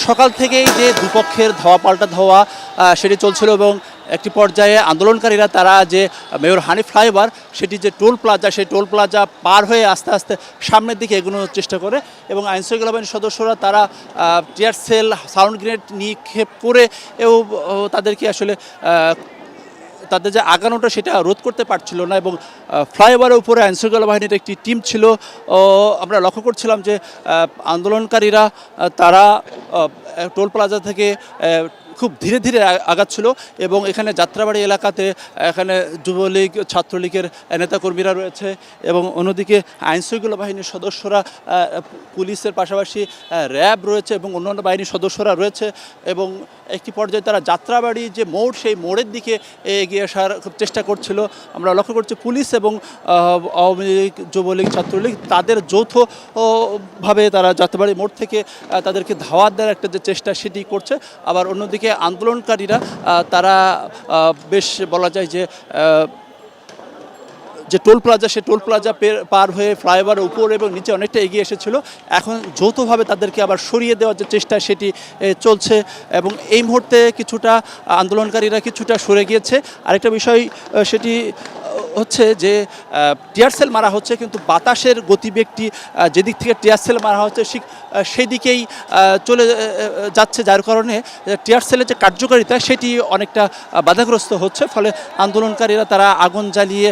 সকাল থেকেই যে দুপক্ষের ধোয়া পাল্টা ধাওয়া সেটি চলছিল এবং একটি পর্যায়ে আন্দোলনকারীরা তারা যে মেয়র হানি ফ্লাইওভার সেটি যে টোল প্লাজা সেই টোল প্লাজা পার হয়ে আস্তে আস্তে সামনের দিকে এগোনোর চেষ্টা করে এবং আইনশৃঙ্খলা বাহিনীর সদস্যরা তারা টিয়ার সেল সাউন্ড গ্রেনেড নিক্ষেপ করে এবং ও, তাদেরকে আসলে তাদের যে আগানোটা সেটা রোধ করতে পারছিল না এবং ফ্লাইওভারের উপরে আইনশৃঙ্খলা বাহিনীর একটি টিম ছিল। আমরা লক্ষ্য করছিলাম যে আন্দোলনকারীরা তারা টোল প্লাজা থেকে খুব ধীরে ধীরে আগাচ্ছিল এবং এখানে যাত্রাবাড়ি এলাকাতে এখানে যুবলীগ, ছাত্রলীগের নেতাকর্মীরা রয়েছে এবং অন্যদিকে আইনশৃঙ্খলা বাহিনীর সদস্যরা পুলিশের পাশাপাশি র্যাব রয়েছে এবং অন্যান্য বাহিনীর সদস্যরা রয়েছে এবং একটি পর্যায়ে তারা যাত্রাবাড়ি যে মোড়, সেই মোড়ের দিকে এগিয়ে আসার খুব চেষ্টা করছিল। আমরা লক্ষ্য করছি পুলিশ এবং আওয়ামী লীগ, যুবলীগ, ছাত্রলীগ তাদের যৌথভাবে তারা যাত্রাবাড়ি মোড় থেকে তাদেরকে ধাওয়াত দেওয়ার একটা যে চেষ্টা, সেটি করছে। আবার অন্যদিকে আন্দোলনকারীরা তারা বেশ বলা যায় যে যে টোল প্লাজা, সে টোল প্লাজা পের- হয়ে ফ্লাইওভার উপর এবং নিচে অনেকটা এগিয়ে এসেছিল। এখন যৌথভাবে তাদেরকে আবার সরিয়ে দেওয়ার যে চেষ্টা, সেটি চলছে এবং এই মুহূর্তে কিছুটা আন্দোলনকারীরা কিছুটা সরে গিয়েছে। আরেকটা বিষয় সেটি হচ্ছে যে টিয়ার সেল মারা হচ্ছে, কিন্তু বাতাসের গতিবেগটি যেদিক থেকে টিয়ার সেল মারা হচ্ছে সেই দিকেই চলে যাচ্ছে। যার কারণে টিয়ার সেলের যে কার্যকারিতা, সেটি অনেকটা বাধাগ্রস্ত হচ্ছে। ফলে আন্দোলনকারীরা তারা আগুন জ্বালিয়ে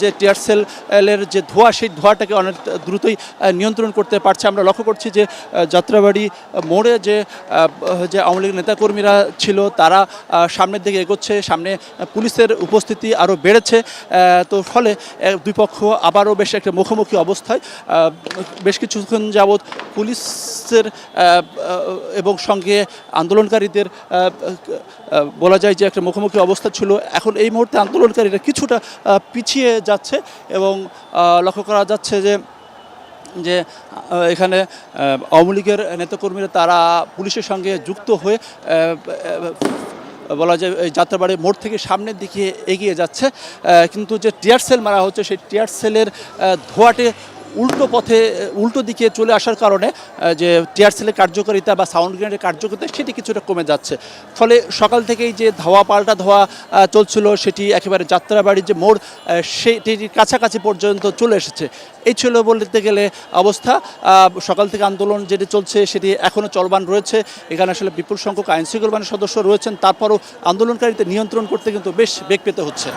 যে টিয়ার সেলের যে ধোঁয়া, সেই ধোঁয়াটাকে অনেক দ্রুতই নিয়ন্ত্রণ করতে পারছে। আমরা লক্ষ্য করছি যে যাত্রাবাড়ি মোড়ে যে যে আওয়ামী লীগ নেতাকর্মীরা ছিল, তারা সামনের দিকে এগোচ্ছে। সামনে পুলিশের উপস্থিতি আরও বেড়েছে আহ, তো ফলে দুই পক্ষ আবারও বেশ একটা মুখোমুখি অবস্থায় বেশ কিছুক্ষণ যাবৎ পুলিশের এবং সঙ্গে আন্দোলনকারীদের বলা যায় যে একটা মুখোমুখি অবস্থা ছিল। এখন এই মুহূর্তে আন্দোলনকারীরা কিছুটা পিছিয়ে যাচ্ছে এবং লক্ষ্য করা যাচ্ছে যে যে এখানে আওয়ামী লীগের নেতাকর্মীরা তারা পুলিশের সঙ্গে যুক্ত হয়ে বলা যায়, এই যাত্রাবাড়ি মোড় থেকে সামনের দিকে এগিয়ে যাচ্ছে। কিন্তু যে টিয়ার সেল মারা হচ্ছে, সেই টিয়ার সেলের ধোঁয়াটে উল্টো পথে, উল্টো দিকে চলে আসার কারণে যে টিয়ার সেলের কার্যকারিতা বা সাউন্ড গ্রেনেডের কার্যকারিতা সেটি কিছুটা কমে যাচ্ছে। ফলে সকাল থেকেই যে ধাওয়া পাল্টা ধোয়া চলছিল, সেটি একেবারে যাত্রাবাড়ির যে মোড় সেটির কাছাকাছি পর্যন্ত চলে এসেছে। এই ছিল বলতে গেলে অবস্থা। সকাল থেকে আন্দোলন যেটি চলছে, সেটি এখনও চলমান রয়েছে। এখানে আসলে বিপুল সংখ্যক আইনশৃঙ্খলা বাহিনীর সদস্য রয়েছেন। তারপরও আন্দোলনকারীদের নিয়ন্ত্রণ করতে কিন্তু বেশ বেগ পেতে হচ্ছে।